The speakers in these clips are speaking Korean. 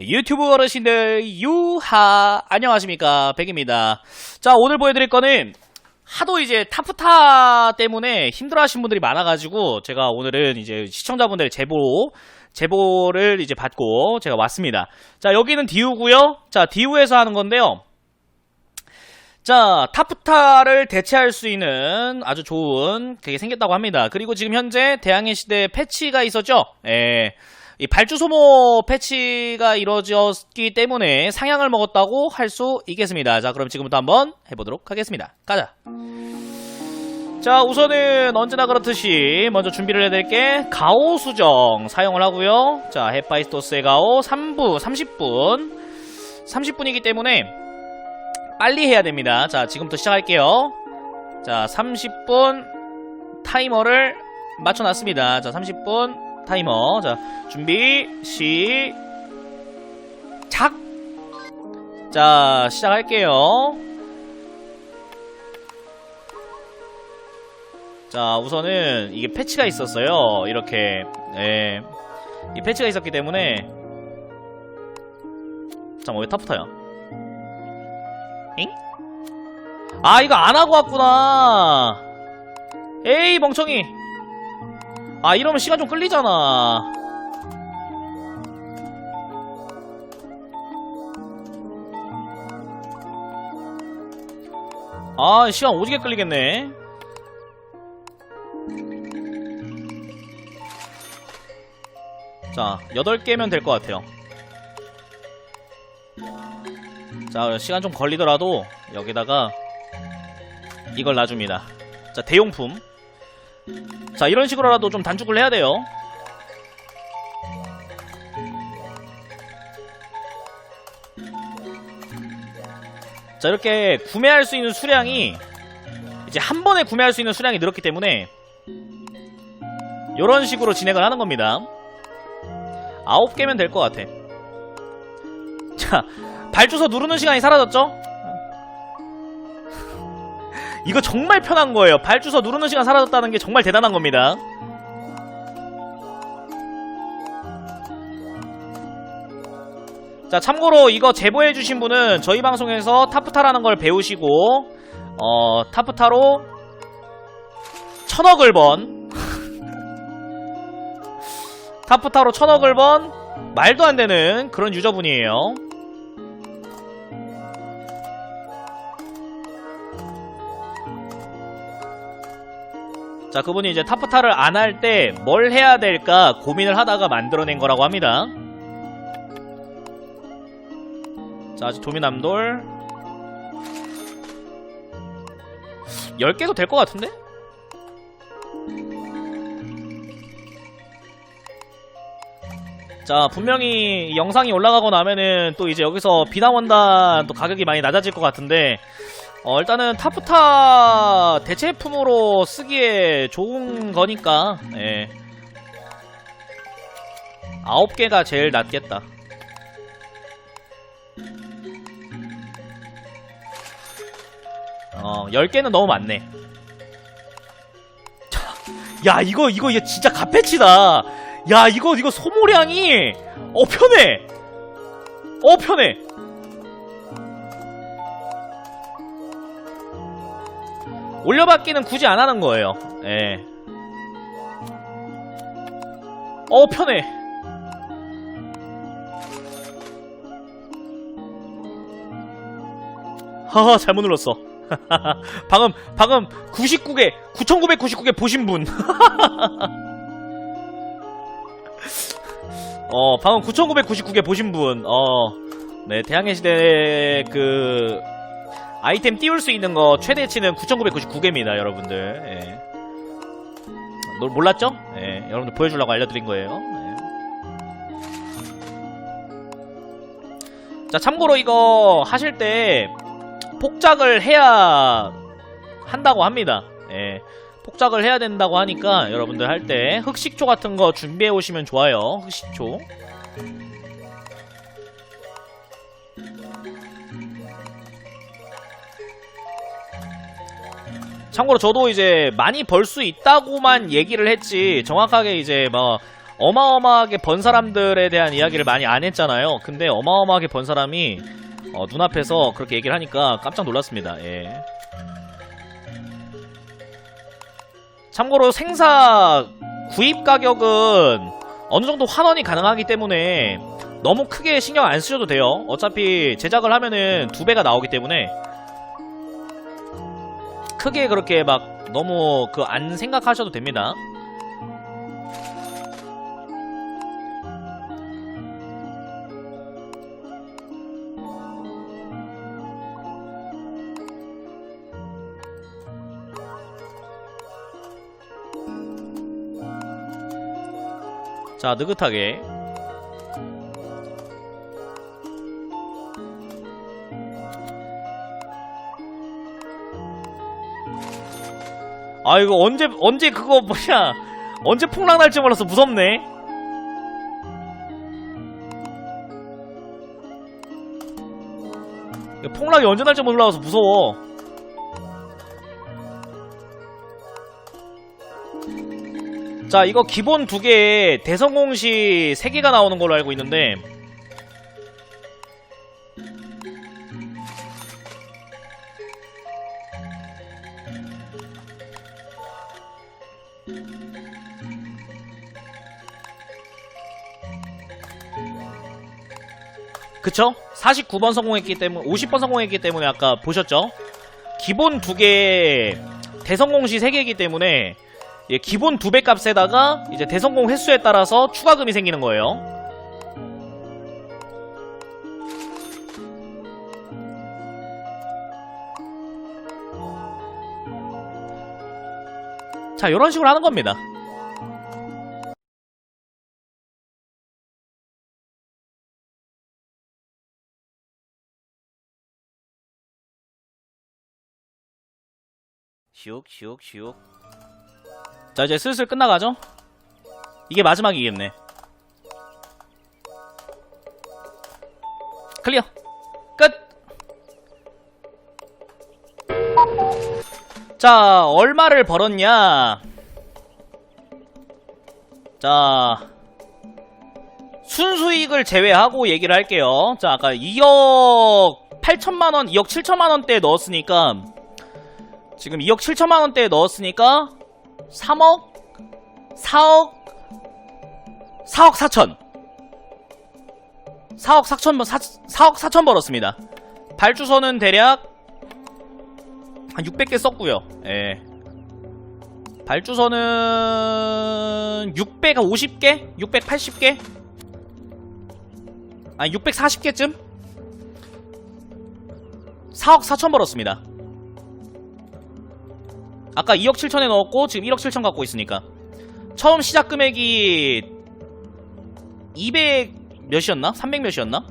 유튜브 어르신들 유하 안녕하십니까 백입니다 자 오늘 보여드릴 거는 하도 이제 타프타 때문에 힘들어하시는 분들이 많아가지고 제가 오늘은 이제 시청자분들 제보 제보를 이제 받고 제가 왔습니다 자 여기는 디우고요 자 디우에서 하는 건데요 자, 타프타를 대체할 수 있는 아주 좋은 그게 생겼다고 합니다. 그리고 지금 현재 대항해 시대 패치가 있었죠? 예. 이 발주 소모 패치가 이루어졌기 때문에 상향을 먹었다고 할 수 있겠습니다. 자, 그럼 지금부터 한번 해보도록 하겠습니다. 가자. 자, 우선은 언제나 그렇듯이 먼저 준비를 해야 될 게 가오 수정 사용을 하고요. 자, 헤파이스토스의 가오 3부 30분. 30분이기 때문에 빨리 해야 됩니다. 자, 지금부터 시작할게요. 자, 30분 타이머를 맞춰놨습니다. 자, 30분 타이머. 자, 준비, 시, 작! 자, 시작할게요. 자, 우선은 이게 패치가 있었어요. 이렇게, 예. 이 패치가 있었기 때문에. 잠깐만, 왜 타프타야? 잉? 아 이거 안 하고 왔구나 에이 멍청이 아 이러면 시간 좀 끌리잖아. 아 시간 오지게 끌리겠네. 자 8개면 될 것 같아요. 자 시간 좀 걸리더라도 여기다가 이걸 놔줍니다. 자 대용품 자 이런 식으로라도 좀 단축을 해야 돼요. 자 이렇게 구매할 수 있는 수량이 이제 한 번에 구매할 수 있는 수량이 늘었기 때문에 이런 식으로 진행을 하는 겁니다. 아홉 개면 될 것 같아. 자 발주소 누르는 시간이 사라졌죠? 이거 정말 편한 거예요. 발주소 누르는 시간 사라졌다는 게 정말 대단한 겁니다. 자, 참고로 이거 제보해주신 분은 저희 방송에서 타프타라는 걸 배우시고, 어, 타프타로 천억을 번, 타프타로 천억을 번, 말도 안 되는 그런 유저분이에요. 자, 그분이 이제 타프타를 안 할 때 뭘 해야 될까 고민을 하다가 만들어낸 거라고 합니다. 자, 아직 도미남돌 10개도 될 것 같은데? 자, 분명히 영상이 올라가고 나면은 또 이제 여기서 비나원단 또 가격이 많이 낮아질 것 같은데 어, 일단은 타프타 대체품으로 쓰기에 좋은 거니까, 예. 아홉 개가 제일 낫겠다. 어, 열 개는 너무 많네. 자, 야, 이거, 이거, 이거 진짜 가패치다. 야, 이거, 이거 소모량이, 어, 편해. 어, 편해. 올려받기는 굳이 안 하는 거예요. 예. 어, 편해. 하하, 잘못 눌렀어. 방금, 방금 99개, 9999개 보신 분. 어, 방금 9999개 보신 분. 어, 네, 대항해 시대 그, 아이템 띄울 수 있는 거 최대치는 9999개입니다, 여러분들. 예. 너 몰랐죠? 예, 여러분들 보여주려고 알려드린 거예요. 예. 자, 참고로 이거 하실 때 폭작을 해야 한다고 합니다. 예. 폭작을 해야 된다고 하니까 여러분들 할 때 흑식초 같은 거 준비해 오시면 좋아요. 흑식초. 참고로 저도 이제 많이 벌 수 있다고만 얘기를 했지 정확하게 이제 뭐 어마어마하게 번 사람들에 대한 이야기를 많이 안 했잖아요. 근데 어마어마하게 번 사람이 어, 눈앞에서 그렇게 얘기를 하니까 깜짝 놀랐습니다. 예. 참고로 생사 구입 가격은 어느 정도 환원이 가능하기 때문에 너무 크게 신경 안 쓰셔도 돼요. 어차피 제작을 하면은 두 배가 나오기 때문에 크게 그렇게 막 너무 그 안 생각하셔도 됩니다. 자, 느긋하게. 아, 이거 언제, 언제 그거 뭐냐. 언제 풍랑 날지 몰라서 무섭네. 풍랑이 언제 날지 몰라서 무서워. 자, 이거 기본 두 개에 대성공시 세 개가 나오는 걸로 알고 있는데, 그쵸? 49번 성공했기 때문에, 50번 성공했기 때문에 아까 보셨죠? 기본 두 개에 대성공시 세 개이기 때문에, 예, 기본 두 배 값에다가 이제 대성공 횟수에 따라서 추가금이 생기는 거예요. 자, 이런 식으로 하는 겁니다. 슉슉슉 자 이제 슬슬 끝나가죠? 이게 마지막이겠네 클리어 자 얼마를 벌었냐? 자 순수익을 제외하고 얘기를 할게요. 자 아까 2억 8천만원 2억 7천만원대에 넣었으니까 지금 2억 7천만원대에 넣었으니까 3억 4억 4억 4천. 4억 4천 번 4, 4억 4천 벌었습니다. 발주소는 대략 한 600개 썼고요 예 발주소는 650개? 680개? 아니 640개쯤? 4억 4천 벌었습니다 아까 2억 7천에 넣었고 지금 1억 7천 갖고 있으니까 처음 시작 금액이 200 몇이었나? 300 몇이었나?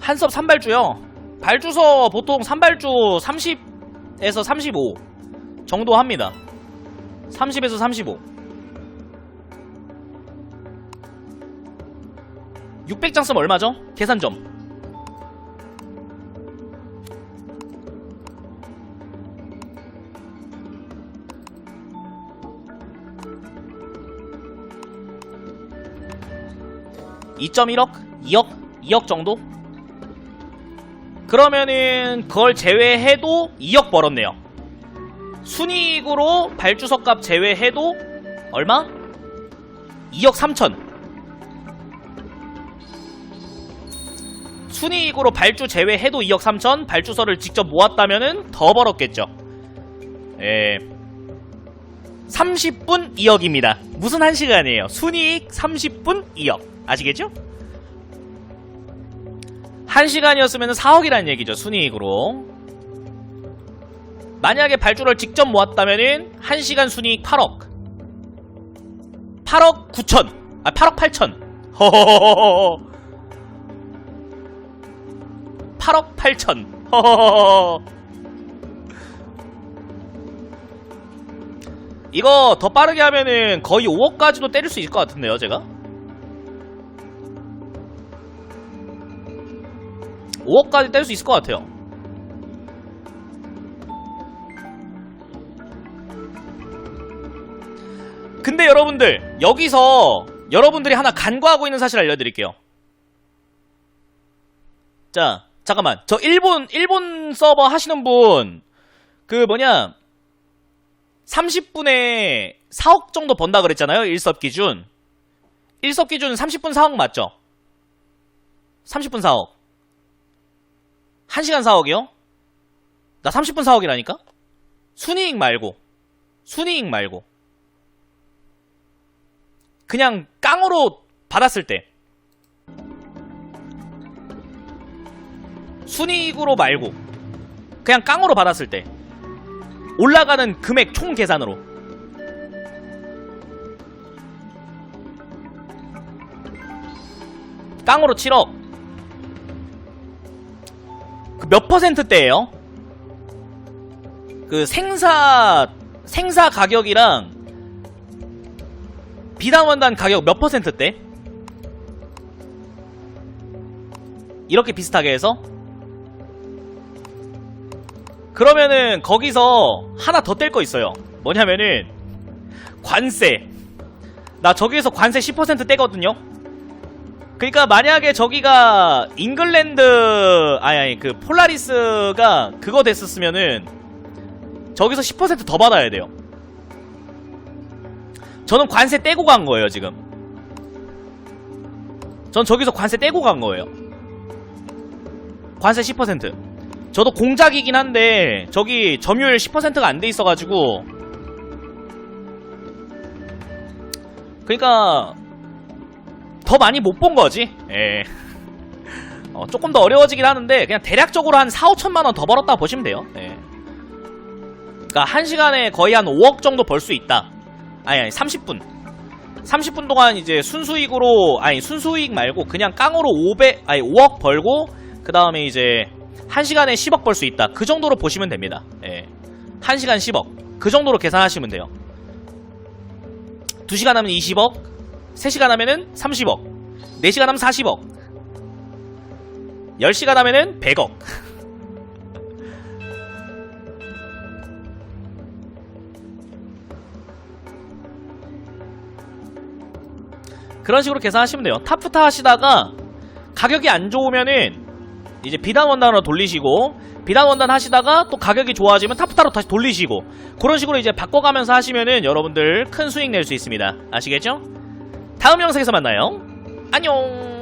한섭 산발주요 발주서 보통 산발주 30에서 35 정도 합니다 30에서 35 600장 쓰면 얼마죠? 계산 좀 2.1억? 2억? 2억 정도? 그러면은 그걸 제외해도 2억 벌었네요. 순이익으로 발주석 값 제외해도 얼마? 2억 3천. 순이익으로 발주 제외해도 2억 3천, 발주서를 직접 모았다면은 더 벌었겠죠. 예. 30분 2억입니다. 무슨 한 시간이에요? 순이익 30분 2억. 아시겠죠? 1시간이었으면 4억이라는 얘기죠. 순이익으로. 만약에 발주를 직접 모았다면은 1시간 순이익 8억. 8억 9천. 아, 8억 8천. 허허허허. 8억 8천. 허허허허. 이거 더 빠르게 하면은 거의 5억까지도 때릴 수 있을 것 같은데요, 제가? 5억까지 뗄 수 있을 것 같아요. 근데 여러분들 여기서 여러분들이 하나 간과하고 있는 사실 알려드릴게요. 자 잠깐만 저 일본 일본 서버 하시는 분 그 뭐냐 30분에 4억 정도 번다 그랬잖아요. 일섭 기준. 일섭 기준 30분 4억 맞죠? 30분 4억. 1시간 4억이요? 나 30분 4억이라니까? 순이익 말고. 순이익 말고. 그냥 깡으로 받았을 때. 순이익으로 말고. 그냥 깡으로 받았을 때. 올라가는 금액 총 계산으로. 깡으로 7억. 그몇 퍼센트대예요? 그 생사 생사 가격이랑 비단 원단 가격 몇 퍼센트대? 이렇게 비슷하게 해서 그러면은 거기서 하나 더 뗄 거 있어요. 뭐냐면은 관세. 나 저기에서 관세 10% 떼거든요. 그러니까 만약에 저기가 잉글랜드 아니 아니 그 폴라리스가 그거 됐었으면은 저기서 10%더 받아야 돼요. 저는 관세 떼고 간 거예요, 지금. 전 저기서 관세 떼고 간 거예요. 관세 10%. 저도 공작이긴 한데 저기 점유율 10%가 안 돼 있어가지고 그러니까 더 많이 못 본 거지. 예. 어, 조금 더 어려워지긴 하는데 그냥 대략적으로 한 4, 5천만 원 더 벌었다 보시면 돼요. 예. 그러니까 한 시간에 거의 한 5억 정도 벌 수 있다. 아니 아니 30분. 30분 동안 이제 순수익으로 아니 순수익 말고 그냥 깡으로 500 아니 5억 벌고 그 다음에 이제 한 시간에 10억 벌 수 있다. 그 정도로 보시면 됩니다. 예. 한 시간 10억. 그 정도로 계산하시면 돼요. 2시간 하면 20억, 3시간 하면은 30억, 4시간 하면 40억, 10시간 하면은 100억. 그런 식으로 계산하시면 돼요. 탑부터 하시다가 가격이 안 좋으면은 이제 비단 원단으로 돌리시고 비단 원단 하시다가 또 가격이 좋아지면 탑부타로 다시 돌리시고 그런 식으로 이제 바꿔가면서 하시면은 여러분들 큰 수익 낼 수 있습니다. 아시겠죠? 다음 영상에서 만나요. 안녕.